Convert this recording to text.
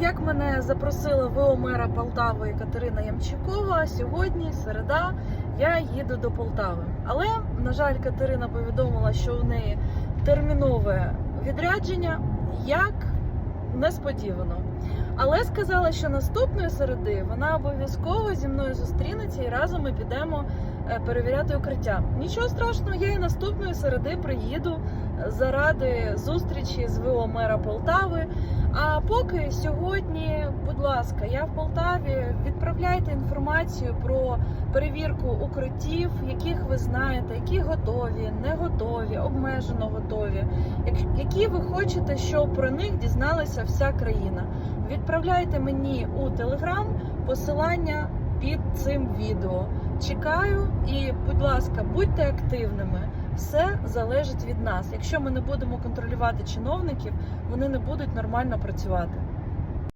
як мене запросила ВО мера Полтави Катерина Ямчикова, сьогодні, середа, я їду до Полтави. Але, на жаль, Катерина повідомила, що у неї термінове відрядження, як несподівано. Але сказала, що наступної середи вона обов'язково зі мною зустрінеться і разом ми підемо е, перевіряти укриття. Нічого страшного, я і наступної середи приїду заради зустрічі з ВО мера Полтави. А поки сьогодні, будь ласка, я в Полтаві. Відправляйте інформацію про перевірку укриттів, яких ви знаєте, які готові, не готові, обмежено готові, які ви хочете, щоб про них дізналася вся країна. Відправляйте мені у телеграм посилання під цим відео. Чекаю і, будь ласка, будьте активними. Все залежить від нас. Якщо ми не будемо контролювати чиновників, вони не будуть нормально працювати.